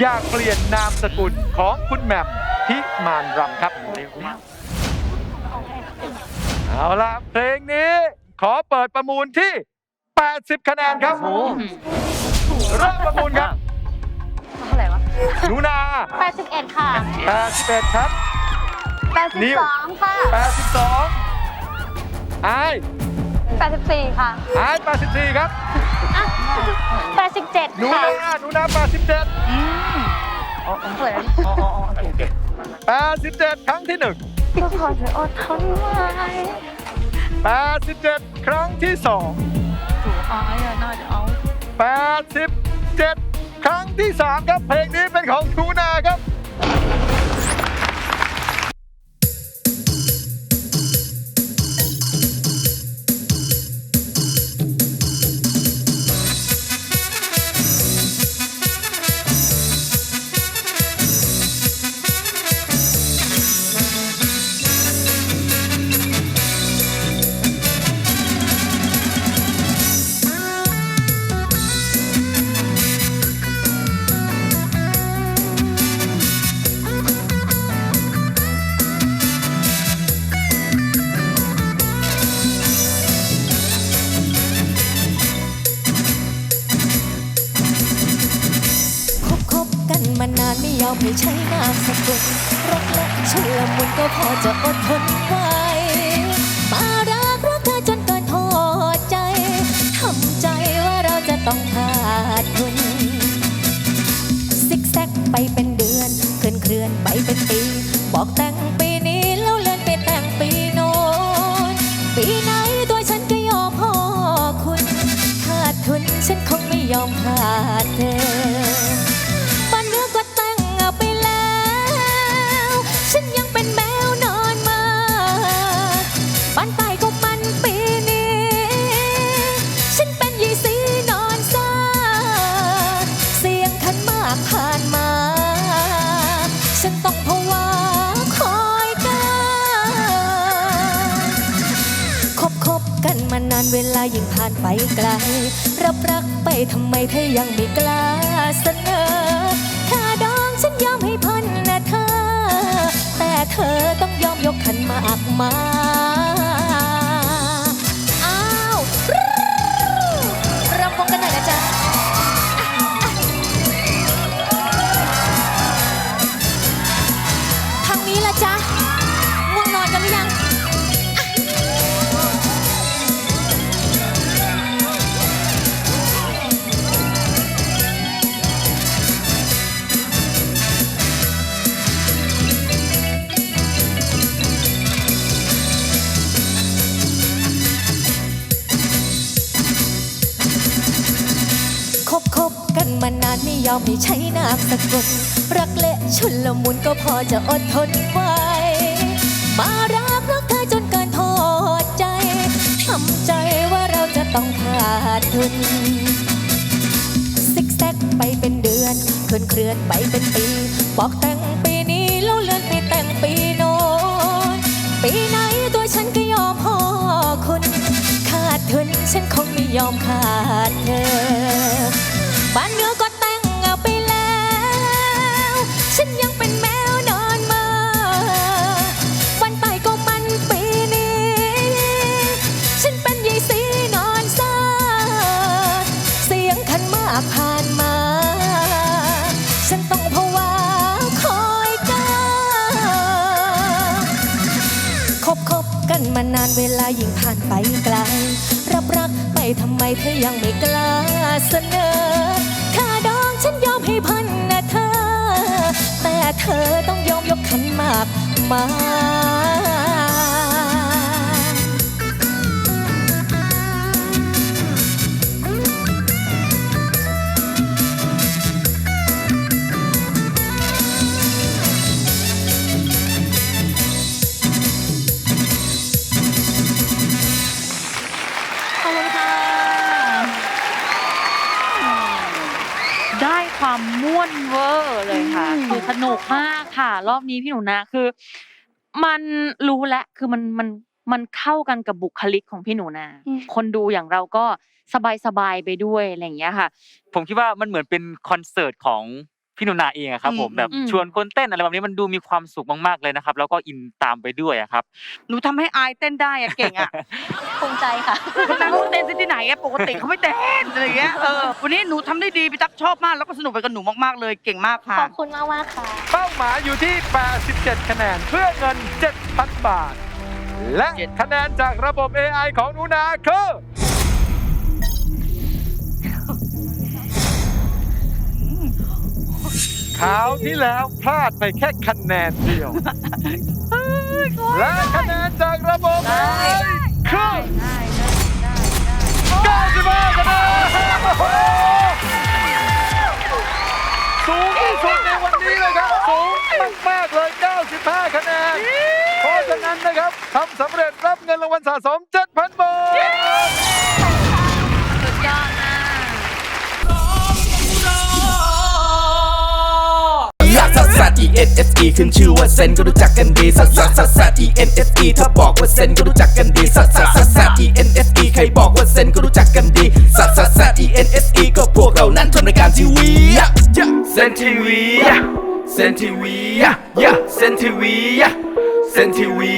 อยากเปลี่ยนนามสกุลของคุณแหม่มพิมานรำครับเร็วมากเอาล่ะเพลงนี้ขอเปิดประมูลที่ 80 คะแนนครับเริ่มประมูลครับเท่าไหร่วะหนูนา81 ค่ะ 81ครับ นิ้ว 82 ค่ะ 82อาย 84 ค่ะอาย84 ครับ อะ87หนูค่ะนาหนูนา87อ๋อเปิดแล้ว87 ครั้งที่1ก็ขอเธออดทนไว้87 ครั้งที่ 2 ถูอ๋ออย่าน่าจะเอา87 ครั้งที่ 3 ครับ เพลงนี้เป็นของทูนาครับานาไม่ยอมให้ใช้นามสกุลรักและชุลมุนก็พอจะอดทนไว้มารักรักเธอจนเกินพอใจทำใจว่าเราจะต้องขาดทุนซิกแซกไปเป็นเดือนเคลื่อนเคลื่อนไปเป็นปีบอกแต่ง มานานเวลายิ่งผ่านไปไกล รับรักไปทำไมเธอยังไม่กล้าเสนอค่าดองฉันยอมให้พันนะเธอ แต่เธอต้องยอมยกขันมากมา บคบกันมานานไม่ยอมให้ใช้นามสกุลรักเละชุนละมุนก็พอจะอดทนไว้ มารักรักเธอจนเกินพอใจทำใจว่าเราจะต้องขาดทุนซิกแซกไปเป็นเดือนเคลื่อนเคลื่อนไปเป็นปี บอกแต่งปีนี้แล้วเลื่อนไปแต่งปีโน้นปีไหนตัวฉันก็ ฉันคงไม่ยอมขาดเธอ บ้านเนื้อก็แต่งเอาไปแล้ว ฉันยังเป็นแมวนอนมาวันตายก็มันปีนี้ ฉันเป็นยายสีนอนซาเสียงขันมากผ่านมา ฉันต้องภาวะคอยกันคบคบกันมานานเวลายิ่งผ่านไปไกล ทำไมเธอยังไม่กล้าเสนอค่าดองฉันยอมให้พันนะเธอ แต่เธอต้องยอมยกขันมากมา ความม่วนเวอร์เลยค่ะอืมคือสนุกมากค่ะ รอบนี้พี่หนูนาคือ มันรู้แล้วคือมันมันมันเข้ากันกับบุคลิกของพี่หนูนา คนดูอย่างเราก็สบายสบายๆไปด้วยอะไรอย่างเงี้ยค่ะ ผมคิดว่ามันเหมือนเป็นคอนเสิร์ตของ พี่หนุนาเองอะครับผมอืมแบบอืมชวนคนเต้นอะไรแบบนี้มันดูมีความสุขมากๆเลยนะครับ แล้วก็อินตามไปด้วยอะครับหนูทำให้อายเต้นได้อะเก่งอะภูมิใจค่ะคนนั้นเขาเต้นที่ไหนอะปกติเขาไม่เต้นอะไรอย่างเงี้ยเออวันนี้หนูทำได้ดีพี่ตั๊กชอบมากแล้วก็สนุกไปกับหนูมากๆเลยเก่งมากค่ะขอบคุณมากมากๆค่ะ เป้าหมายอยู่ที่ 87 คะแนนเพื่อเงิน 7,000 บาท และคะแนนจากระบบ AI ของหนูนาคือ คราวที่แล้วพลาดไปแค่คะแนนเดียว และคะแนนจากระบบ AI คือ95คะแนนโอ้โหสูงที่สุดในวันนี้เลยครับ สูงมากๆเลย 95 คะแนน เพราะฉะนั้นนะครับทำสำเร็จรับเงินรางวัลสะสม 7,000 บาท E N S E ขึ้นชื่อว่าเซนก็รู้จักกันดีซัสซัสซัสซัส E N S E ถ้าบอกว่าเซนก็รู้จักกันดีซัสซัสซัสซัส E N S E ใครบอกว่าเซนก็รู้จักกันดีซัสซัสซัส E N S E ก็พวกเรานั้นทำรายการทีวีเซนทีวีเซนทีวีเซนทีวีเซนทีวี